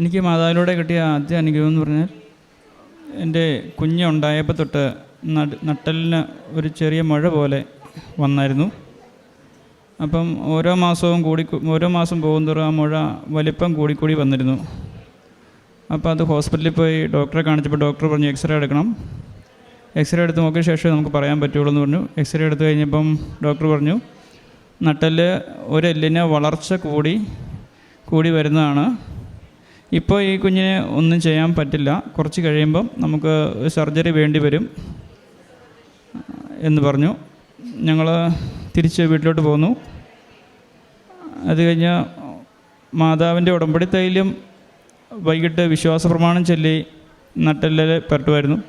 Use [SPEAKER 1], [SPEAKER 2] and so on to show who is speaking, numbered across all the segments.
[SPEAKER 1] എനിക്ക് മാതാവിലൂടെ കിട്ടിയ ആദ്യ അനുഭവം എന്ന് പറഞ്ഞാൽ എന്റെ കുഞ്ഞുണ്ടായപ്പോൾ തൊട്ട് നട നട്ടലിന് ഒരു ചെറിയ മഴ പോലെ വന്നായിരുന്നു. അപ്പം ഓരോ മാസവും കൂടി ഓരോ മാസം പോകുന്തോറും ആ മുഴ വലിപ്പം കൂടിക്കൂടി വന്നിരുന്നു. അപ്പോൾ അത് ഹോസ്പിറ്റലിൽ പോയി ഡോക്ടറെ കാണിച്ചപ്പോൾ ഡോക്ടർ പറഞ്ഞു എക്സ്റേ എടുക്കണം. എക്സ്റേ എടുത്ത് നോക്കിയ ശേഷം നമുക്ക് പറയാൻ പറ്റുള്ളൂ എന്ന് പറഞ്ഞു. എക്സ്റേ എടുത്തു കഴിഞ്ഞപ്പം ഡോക്ടർ പറഞ്ഞു നട്ടൽ ഒരു എല്ലിന് വളർച്ച കൂടി കൂടി വരുന്നതാണ്. ഇപ്പോൾ ഈ കുഞ്ഞിനെ ഒന്നും ചെയ്യാൻ പറ്റില്ല. കുറച്ച് കഴിയുമ്പം നമുക്ക് സർജറി വേണ്ടി വരും എന്ന് പറഞ്ഞു. ഞങ്ങൾ തിരിച്ച് വീട്ടിലോട്ട് പോന്നു. അത് കഴിഞ്ഞ് മാതാവിന്റെ ഉടമ്പടി തൈലം വൈകിട്ട് വിശ്വാസ പ്രമാണം ചൊല്ലി നട്ടെല്ലിൽ പുരട്ടുമായിരുന്നു.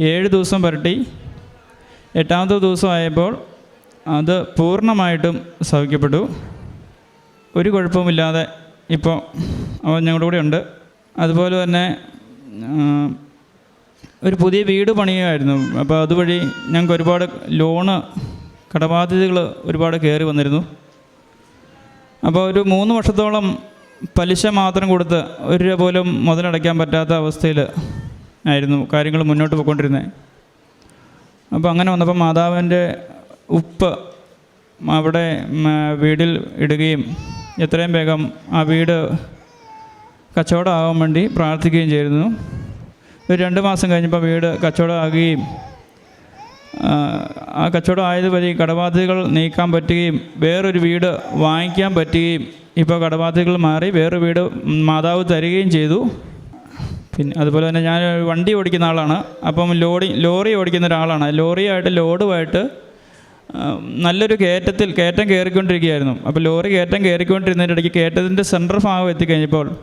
[SPEAKER 1] ഏഴ് ദിവസം പുരട്ടി. എട്ടാമത്തെ ദിവസമായപ്പോൾ അത് പൂർണമായിട്ടും സൗഖ്യപ്പെട്ടു. ഒരു കുഴപ്പമില്ലാതെ ഇപ്പോൾ അവൻ ഞങ്ങളുടെ കൂടെ ഉണ്ട്. അതുപോലെ തന്നെ ഒരു പുതിയ വീട് പണിയുമായിരുന്നു അപ്പോൾ അതുവഴി ഞങ്ങൾക്ക് ഒരുപാട് ലോണ് കടബാധ്യതകൾ ഒരുപാട് കയറി വന്നിരുന്നു. അപ്പോൾ ഒരു മൂന്ന് വർഷത്തോളം പലിശ മാത്രം കൊടുത്ത് ഒരു രൂപ പോലും മുതലടയ്ക്കാൻ പറ്റാത്ത അവസ്ഥയിൽ ആയിരുന്നു കാര്യങ്ങൾ മുന്നോട്ട് പോയിക്കൊണ്ടിരുന്നത്. അപ്പോൾ അങ്ങനെ വന്നപ്പോൾ മാതാവിന്റെ ഉപ്പ് അവിടെ വീടിൽ ഇടുകയും എത്രയും വേഗം ആ വീട് കച്ചവടമാകാൻ വേണ്ടി പ്രാർത്ഥിക്കുകയും ചെയ്തിരുന്നു. ഒരു രണ്ട് മാസം കഴിഞ്ഞപ്പോൾ വീട് കച്ചവടമാകുകയും ആ, കച്ചവടം ആയതുവരെ കടബാധ്യതകൾ നീക്കാൻ പറ്റുകയും വേറൊരു വീട് വാങ്ങിക്കാൻ പറ്റുകയും ഇപ്പോൾ കടബാധ്യതകൾ മാറി വേറൊരു വീട് മാതാവ് തരികയും ചെയ്തു. പിന്നെ അതുപോലെ തന്നെ ഞാൻ വണ്ടി ഓടിക്കുന്ന ആളാണ്. അപ്പം ലോറി ലോറി ഓടിക്കുന്ന ഒരാളാണ്. ലോറിയായിട്ട് ലോഡുമായിട്ട് നല്ലൊരു കയറ്റത്തിൽ കയറ്റം കയറിക്കൊണ്ടിരിക്കുകയായിരുന്നു. അപ്പോൾ ലോറി കയറ്റം കയറിക്കൊണ്ടിരുന്നതിന്റെ ഇടയ്ക്ക് കയറ്റത്തിന്റെ സെന്റർ ഭാഗം എത്തിക്കഴിഞ്ഞപ്പോൾ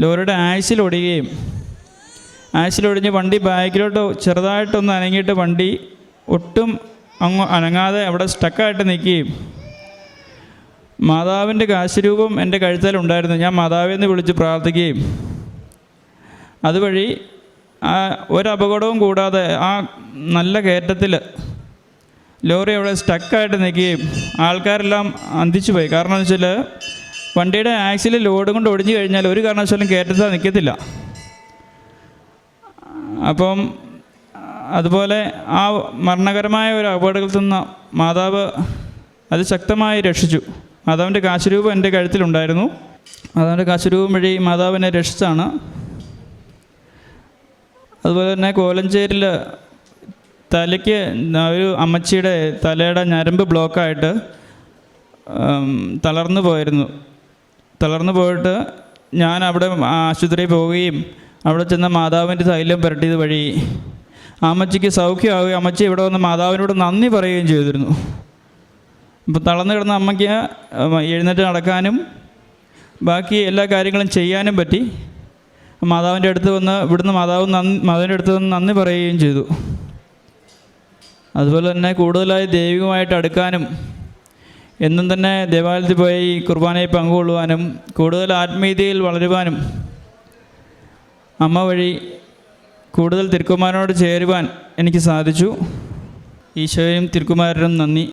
[SPEAKER 1] ലോറിയുടെ ആഴ്ചയിലൊടിയുകയും ആഴ്ചയിലൊടിഞ്ഞ് വണ്ടി ബാക്കിലോട്ട് ചെറുതായിട്ടൊന്ന് അനങ്ങിയിട്ട് വണ്ടി ഒട്ടും അങ്ങ് അനങ്ങാതെ അവിടെ സ്റ്റക്കായിട്ട് നിൽക്കുകയും മാതാവിന്റെ കാശുരൂപം എന്റെ കഴുത്തലുണ്ടായിരുന്നു ഞാൻ മാതാവിൽ നിന്ന് വിളിച്ച് പ്രാർത്ഥിക്കുകയും അതുവഴി ആ ഒരപകടവും കൂടാതെ ആ നല്ല കയറ്റത്തിൽ ലോറി അവിടെ സ്റ്റക്കായിട്ട് നിൽക്കുകയും ആൾക്കാരെല്ലാം അന്തിച്ചു പോയി കാരണം എന്ന് വെച്ചാൽ വണ്ടിയുടെ ആക്സിൽ ലോഡ് കൊണ്ട് ഒടിഞ്ഞു കഴിഞ്ഞാൽ ഒരു കാരണവശാലും കയറ്റത്തിൽ നിൽക്കത്തില്ല. അപ്പം അതുപോലെ ആ മരണകരമായ ഒരു അപകടത്തിൽ നിന്ന് മാതാവ് അത് ശക്തമായി രക്ഷിച്ചു. മാതാവിന്റെ കാശുരൂപം എന്റെ കഴുത്തിലുണ്ടായിരുന്നു. മാതാവിന്റെ കാശുരൂപം വഴി മാതാവിനെ രക്ഷിച്ചാണ് അതുപോലെ തന്നെ കോലഞ്ചേരിൽ തലയ്ക്ക് ഒരു അമ്മച്ചിയുടെ തലയുടെ ഞരമ്പ് ബ്ലോക്കായിട്ട് തളർന്നു പോയിരുന്നു. തളർന്നു പോയിട്ട് ഞാൻ അവിടെ ആശുപത്രിയിൽ പോവുകയും അവിടെ ചെന്ന മാതാവിന്റെ തൈലം പുരട്ടിയത് വഴി അമ്മച്ചിക്ക് സൗഖ്യമാവുകയും അമ്മച്ചി ഇവിടെ വന്ന് മാതാവിനോട് നന്ദി പറയുകയും ചെയ്തിരുന്നു. അപ്പോൾ തളർന്നു കിടന്ന അമ്മയ്ക്ക് എഴുന്നേറ്റ് നടക്കാനും ബാക്കി എല്ലാ കാര്യങ്ങളും ചെയ്യാനും പറ്റി. മാതാവിന്റെ അടുത്ത് വന്ന് ഇവിടുന്ന് മാതാവ് നന്ദി മാതാവിന്റെ അടുത്ത് വന്ന് നന്ദി പറയുകയും ചെയ്തു. അതുപോലെ തന്നെ കൂടുതലായി ദൈവികമായിട്ട് അടുക്കാനും എന്നും തന്നെ ദേവാലയത്തിൽ പോയി കുർബാനയിൽ പങ്കുകൊള്ളുവാനും കൂടുതൽ ആത്മീയതയിൽ വളരുവാനും അമ്മ വഴി കൂടുതൽ തിരുക്കുമാരനോട് ചേരുവാൻ എനിക്ക് സാധിച്ചു. ഈശോയും തിരുക്കുമാരനും നന്ദി.